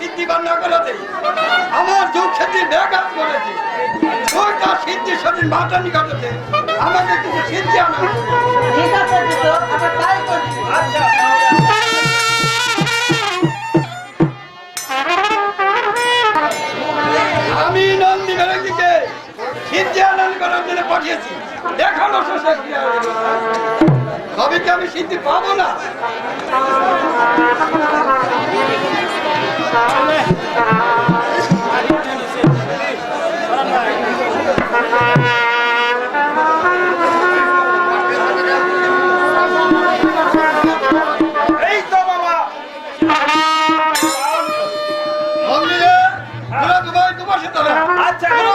সিদ্ধি বান্না করেছে আমার যুগ সিদ্ধি ব্যাঘাত করেছে। তার সিদ্ধি শরীর মাতানি ঘটেছে আমাকে কিছু সিদ্ধি আনা। ঠিক আছে তাই আচ্ছা আমি নন্দী বেরঙ্গিকে সিদ্ধি আনন্দ করার জন্য পাঠিয়েছি। দেখানো শেষে? তবে কি আমি সিদ্ধি পাবো না। আচ্ছা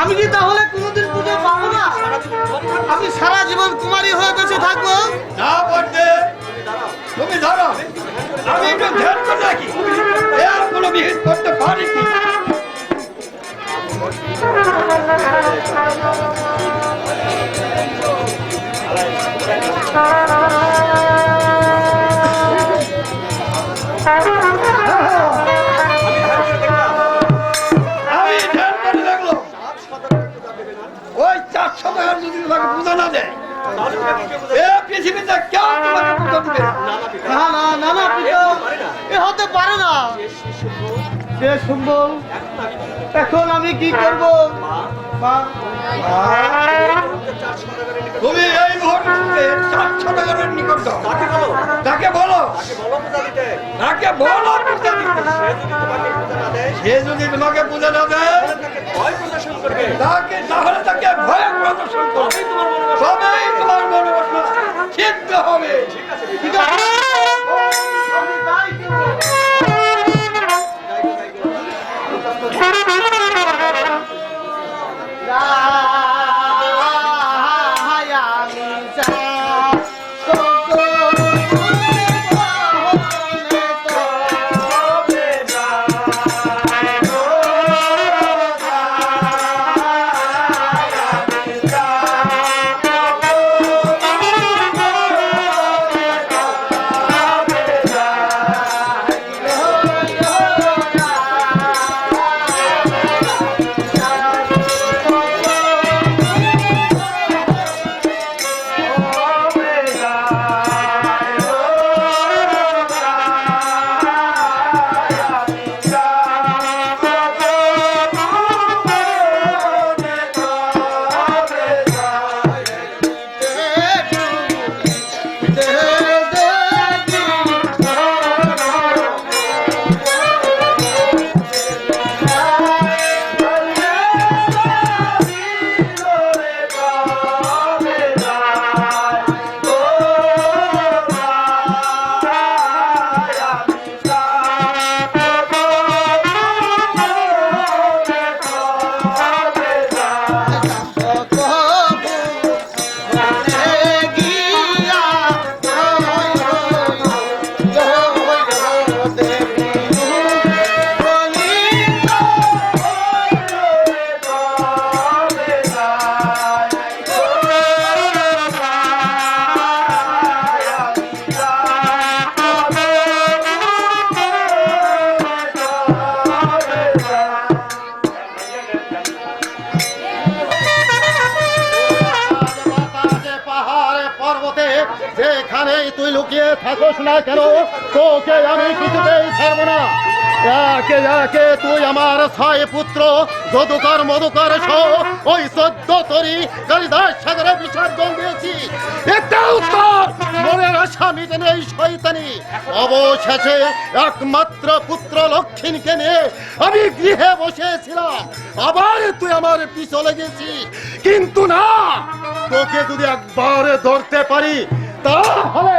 আমি কি তাহলে কোনোদিন পুজো পাবো না? আমি সারা জীবন কুমারী হয়ে বেঁচে থাকব। না পড়তে তুমি ধরো। আমি একটু ধ্যান করে রাখি। এর কোনো বিহিত করতে পারি কি? আমি চারশো যদি তোমাকে বোঝা না দেয় পৃথিবীতে কেউ তোমাকে না। না না না এ হতে পারে না। সে শুনবল এখন আমি কি করব? মা তুমি এই মুহূর্তে চারশো টাকার নিকট তাকে বলো? তাকে বলো? পূজা দিতে? সে যদি তোমাকে পূজা না দেয় তাকে তাহলে তাকে ভয় প্রদর্শন করবে। তবেই তোমার মনোবাসনা সিদ্ধ হবে। ঠিক আছে কেন? তোকে আমি কিছুতেই না। একে একে তুই আমার পুত্র, যদুকর, মধুকর সহ ওই চোদ্দ তরি কালিদাস সাগরে বিসর্জন দিয়েছি। একটা উত্তর, মনের অবশেষে একমাত্র পুত্র লক্ষ্মীকে নিয়ে আমি গৃহে বসেছিলাম। আবার তুই আমার পিছনে গেছিস কিন্তু না, তোকে যদি একবার ধরতে পারি, তাহলে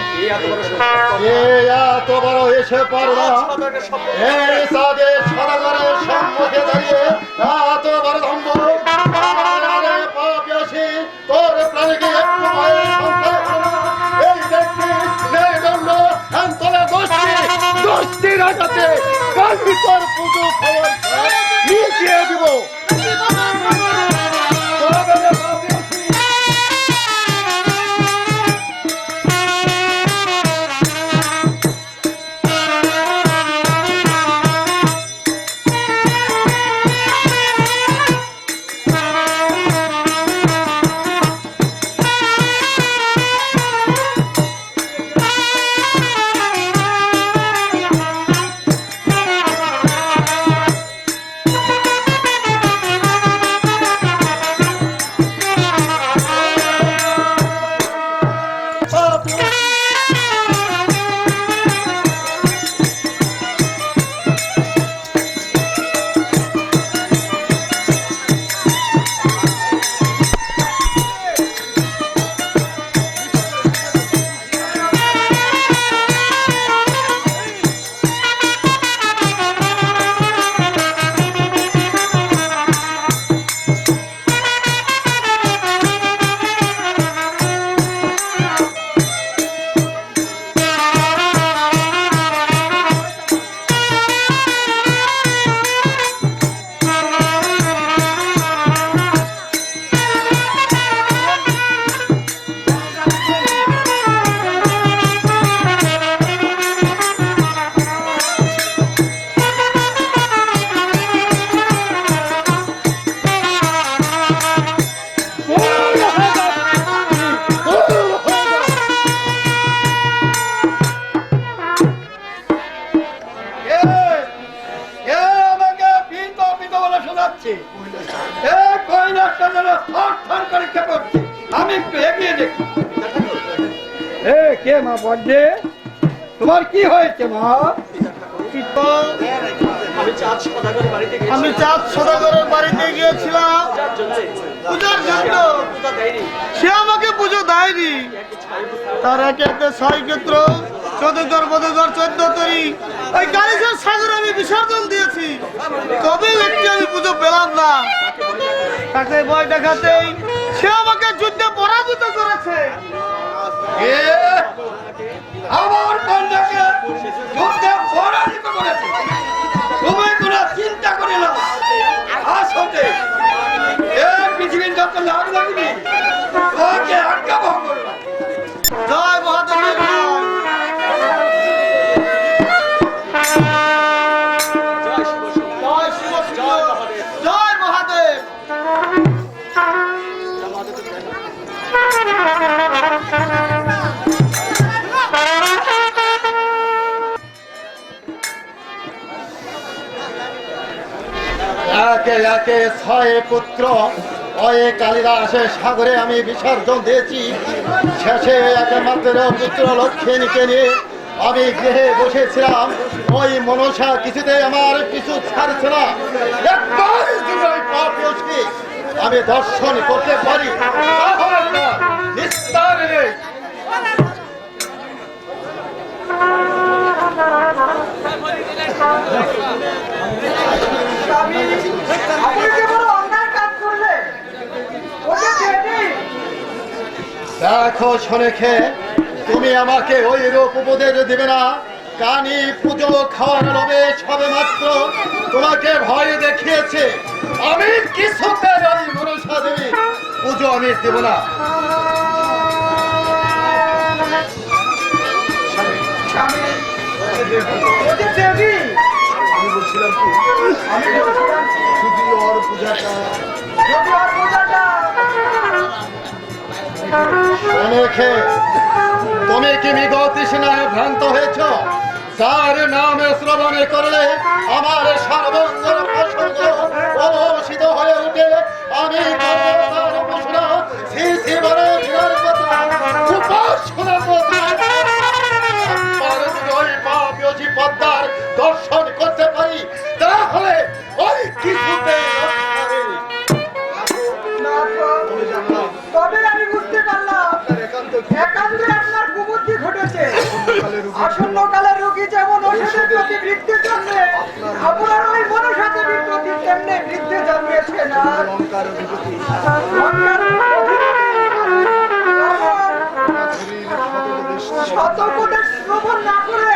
এত বড় এসে পারবা এই সাদে সরকারের সম্মুখে দাঁড়িয়ে চোদ্দ তরি ওই কালীশ্বর সাগরে আমি বিসর্জন দিয়েছি। তবে একটি আমি পুজো পেলাম না। তাকে ভয় দেখাতেই সে আমাকে যুদ্ধে পরাজিত করেছে। আমার কন্যাকে যুদ্ধে পরাজিত করেছে। তুমি কোনো চিন্তা করে না। আসতে এ পৃথিবীর যত লাভ লাগবে একে একে ছয় পুত্র, অয়ে কালিদাসের সাগরে, আমি বিসর্জন দিয়েছি। শেষে একমাত্র পুত্র লক্ষ্মীকে নিয়ে আমি গৃহে বসেছিলাম। ওই মনসা কিছুতে আমার কিছু ছাড়ছে না। আমি দর্শন করতে পারি। নেই। দেখো শোনেখে তুমি আমাকে ওই রূপ উপদেশ দেবে না। কানি পুজো খাওয়ার লোভে সবে মাত্র তোমাকে ভয় দেখিয়েছে। আমি কিছুতে ওই মনসা দেবী, পুজো আমি দেব না। তুমি কি বিগত তৃষ্ণায় ভ্রান্ত হয়েছ? যার নামে শ্রবণে করলে আমার সর্বঙ্গ প্রসঙ্গ অবসিত হয়ে উঠে আমি দর্শন করতে পারি, তাহলে ওই কিছুতে তবে আমি বুঝতে পারলাম একান্তই আপনার কুবুদ্ধি ঘটেছে আসন্ন কালের রোগী যেমন ওষুধের প্রতি বৃদ্ধি জন্মে, আপনার ওই তেমনি বৃদ্ধি জন্মেছে না। শ্রবণ না করে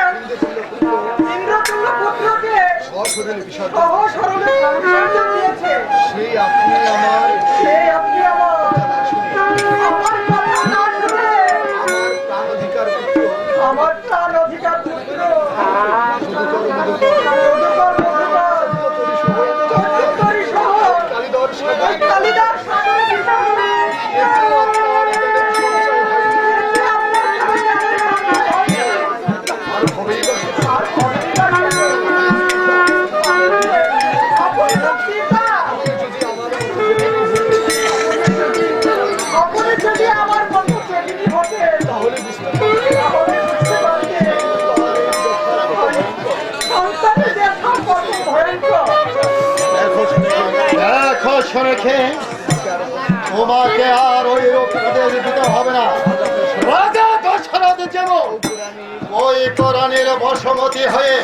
সহসরলে বিসর্জন সেই আপনি আমার সেই আপনি আমার তোমাকে আর ওই উপদেশ দিতে হবে না। রাজা দশরথ যেমন ওই কোরআনের বশমতী হয়ে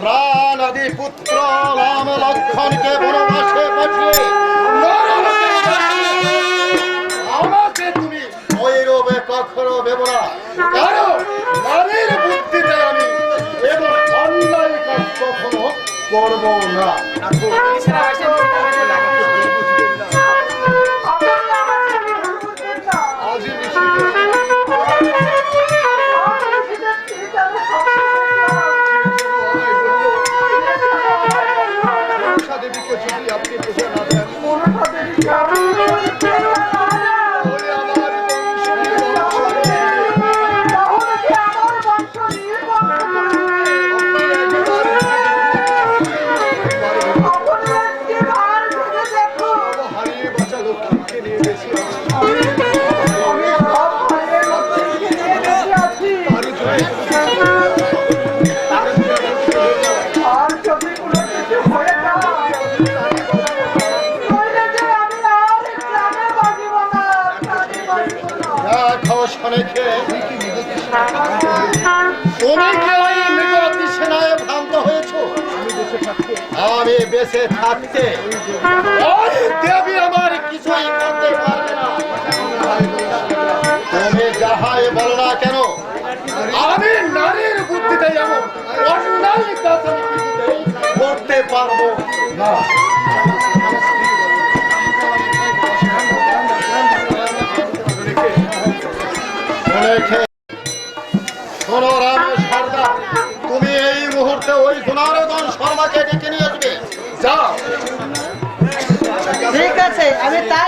প্রাণ আদি পুত্র রাম লক্ষণকে বনবাসে পাঠিয়ে আমাকে তুমি ওই রূপে কখনো না। কারণ নারীর বুদ্ধিতে আমি এবং অন্যায় কাজ কখনো করব না। তুমি কি ওই মৃগতি সেনায় ভ্রান্ত হয়েছ। আমি বেঁচে থাকতে দেবী আমার কিছুই করতে পারবে না। তুমি যাহাই বলো না কেন, আমি নারীর বুদ্ধিতে যেমন অন্যায় কাজ করতে পারব a ver, tal.